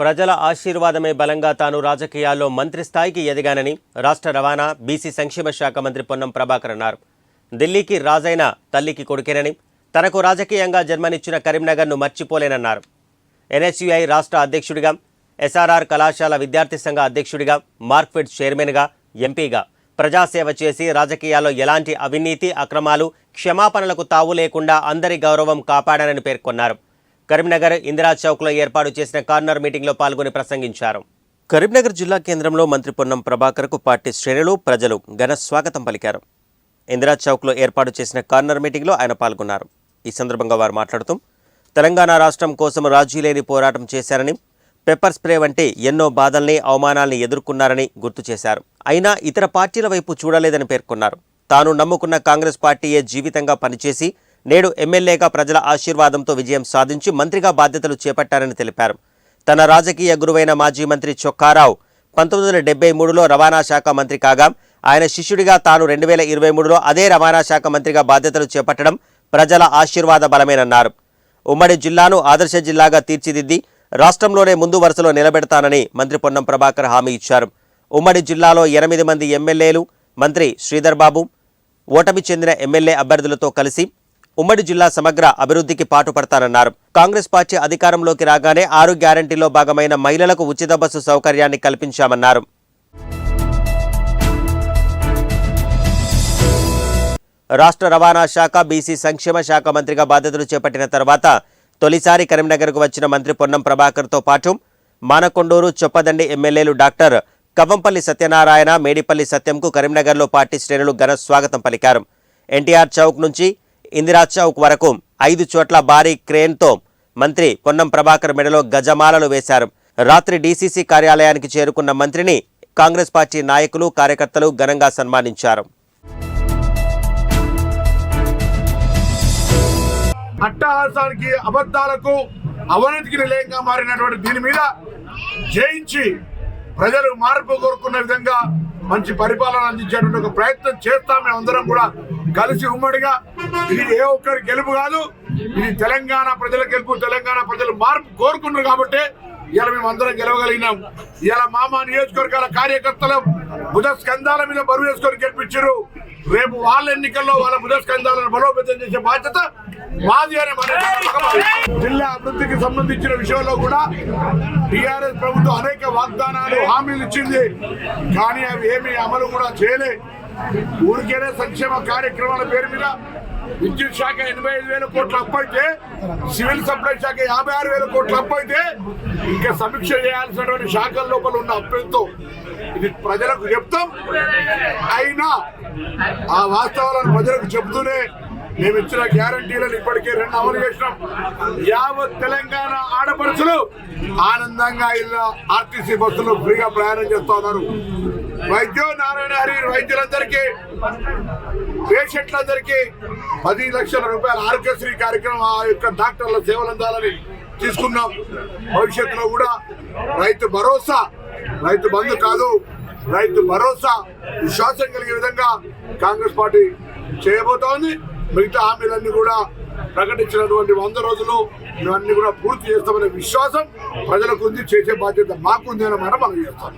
ప్రజల ఆశీర్వాదమే బలంగా తాను రాజకీయాల్లో మంత్రి స్థాయికి ఎదిగానని రాష్ట్ర రవాణా బీసీ సంక్షేమ శాఖ మంత్రి పొన్నం ప్రభాకర్ అన్నారు. ఢిల్లీకి రాజైన తల్లికి కొడుకేనని తనకు రాజకీయంగా జన్మనిచ్చిన కరీంనగర్ను మర్చిపోలేనన్నారు. ఎన్ఎస్యుఐ రాష్ట్ర అధ్యక్షుడిగా ఎస్ఆర్ఆర్ కళాశాల విద్యార్థి సంఘ అధ్యక్షుడిగా మార్క్ఫెడ్ చైర్మన్గా ఎంపీగా ప్రజాసేవ చేసి రాజకీయాల్లో ఎలాంటి అవినీతి అక్రమాలు క్షమాపణలకు తావు లేకుండా అందరి గౌరవం కాపాడానని పేర్కొన్నారు. కరీంనగర్ ఇందిరా చౌక్లో ఏర్పాటు చేసిన కార్నర్ మీటింగ్లో పాల్గొని ప్రసంగించారు. కరీంనగర్ జిల్లా కేంద్రంలో మంత్రి పొన్నం ప్రభాకర్కు పార్టీ శ్రేణులు ప్రజలు ఘన స్వాగతం పలికారు. ఇందిరా చౌక్లో ఏర్పాటు చేసిన కార్నర్ మీటింగ్లో ఆయన పాల్గొన్నారు. ఈ సందర్భంగా వారు మాట్లాడుతూ తెలంగాణ రాష్ట్రం కోసం రాజీ లేని పోరాటం చేశారని పెప్పర్ స్ప్రే వంటి ఎన్నో బాధల్ని అవమానాల్ని ఎదుర్కొన్నారని గుర్తు చేశారు. అయినా ఇతర పార్టీల వైపు చూడలేదని పేర్కొన్నారు. తాను నమ్ముకున్న కాంగ్రెస్ పార్టీయే జీవితంగా పనిచేసి నేడు ఎమ్మెల్యేగా ప్రజల ఆశీర్వాదంతో విజయం సాధించి మంత్రిగా బాధ్యతలు చేపట్టారని తెలిపారు. తన రాజకీయ గురువైన మాజీ మంత్రి చొక్కారావు పంతొమ్మిది వందల డెబ్బై మూడులో రవాణా శాఖ మంత్రి కాగా ఆయన శిష్యుడిగా తాను రెండు వేల ఇరవై మూడులో అదే రవాణా శాఖ మంత్రిగా బాధ్యతలు చేపట్టడం ప్రజల ఆశీర్వాద బలమేనన్నారు. ఉమ్మడి జిల్లాను ఆదర్శ జిల్లాగా తీర్చిదిద్ది రాష్ట్రంలోనే ముందు వరుసలో నిలబెడతానని మంత్రి పొన్నం ప్రభాకర్ హామీ ఇచ్చారు. ఉమ్మడి జిల్లాలో ఎనిమిది మంది ఎమ్మెల్యేలు మంత్రి శ్రీధర్ బాబు ఓటమి చెందిన ఎమ్మెల్యే అభ్యర్థులతో కలిసి ఉమ్మడి జిల్లా సమగ్ర అభివృద్ధికి పాటుపడతానన్నారు. కాంగ్రెస్ పార్టీ అధికారంలోకి రాగానే ఆరు గ్యారంటీలో భాగమైన మహిళలకు ఉచిత బస్సు సౌకర్యాన్ని కల్పించామన్నారు. రాష్ట్ర రవాణా శాఖ బీసీ సంక్షేమ శాఖ మంత్రిగా బాధ్యతలు చేపట్టిన తర్వాత తొలిసారి కరీంనగర్కు వచ్చిన మంత్రి పొన్నం ప్రభాకర్తో పాటు మానకొండూరు చొప్పదండి ఎమ్మెల్యేలు డాక్టర్ కవ్వంపల్లి సత్యనారాయణ మేడిపల్లి సత్యంకు కరీంనగర్లో పార్టీ శ్రేణులు ఘన స్వాగతం పలికారు. ఎన్టీఆర్ చౌక్ నుంచి ఇందిరా చౌక్ వరకు ఐదు చోట్ల భారీ క్రేన్తో మంత్రి పొన్నం ప్రభాకర్ మెడలో గజమాలలు వేశారు. రాత్రి డీసీసీ కార్యాలయానికి చేరుకున్న మంత్రిని కాంగ్రెస్ పార్టీ నాయకులు కార్యకర్తలు ఘనంగా సన్మానించారు. అట్టహాసానికి అబద్ధాలకు అవినీతికి నిలయంగా మారినటువంటి దీని మీద జయించి ప్రజలు మార్పు కోరుకున్న విధంగా మంచి పరిపాలన అందించేటువంటి ఒక ప్రయత్నం చేస్తాం. మేమందరం కూడా కలిసి ఉమ్మడిగా ఇది ఏ ఒక్కరి గెలుపు కాదు ఇది తెలంగాణ ప్రజల గెలుపు తెలంగాణ ప్రజలు మార్పు కోరుకున్నారు కాబట్టి ఇలా మేము అందరం గెలవగలిగినాం. ఇలా మామ నియోజకవర్గాల కార్యకర్తలు బుధ స్కంధాల మీద బరువు వేసుకొని గెలిపించారు. రేపు వాళ్ళ ఎన్నికల్లో వాళ్ళ బుధ స్కంధాలను బలోపేతం చేసే బాధ్యత మాది అనే జిల్లా అభివృద్ధికి సంబంధించిన విషయంలో కూడా టిఆర్ఎస్ ప్రభుత్వం అనేక వాగ్దానాలు హామీలు ఇచ్చింది. కానీ అవి ఏమీ అమలు కూడా చేయలేదు ఊరికేనే సంక్షేమ కార్యక్రమాల పేరు మీద విద్యుత్ శాఖ ఎనభై ఐదు వేల కోట్లు అప్పు అయితే సివిల్ సప్లై శాఖ యాభై ఆరు వేల కోట్లు అప్పు అయితే ఇంకా సమీక్ష చేయాల్సినటువంటి శాఖల లోపల ఉన్న అప్పులతో ఇది ప్రజలకు చెప్తాం. అయినా ఆ వాస్తవాలను ప్రజలకు చెప్తూనే మేము ఇచ్చిన గ్యారంటీలను ఇప్పటికే రెండు అమలు చేసినాం. యావత్ తెలంగాణ ఆడపడుచులు ఆనందంగా ఇలా ఆర్టీసీ బస్సులో ఫ్రీగా ప్రయాణం చేస్తా ఉన్నారు. వైద్యం నారాయణ హరి వైద్యులందరికీ పేషెంట్లందరికీ పది లక్షల రూపాయల ఆరోగ్యశ్రీ కార్యక్రమం ఆ యొక్క డాక్టర్ల సేవలు అందాలని తీసుకున్నాం. భవిష్యత్తులో కూడా రైతు భరోసా రైతు బంధు కాదు రైతు భరోసా విశ్వాసం కలిగే విధంగా కాంగ్రెస్ పార్టీ చేయబోతోంది. మిగతా హామీలన్నీ కూడా ప్రకటించినటువంటి వంద రోజులు ఇవన్నీ కూడా పూర్తి చేస్తామనే విశ్వాసం ప్రజలకు ఉంది చేసే బాధ్యత మాకుంది అన్నమాట మనం చేస్తాం.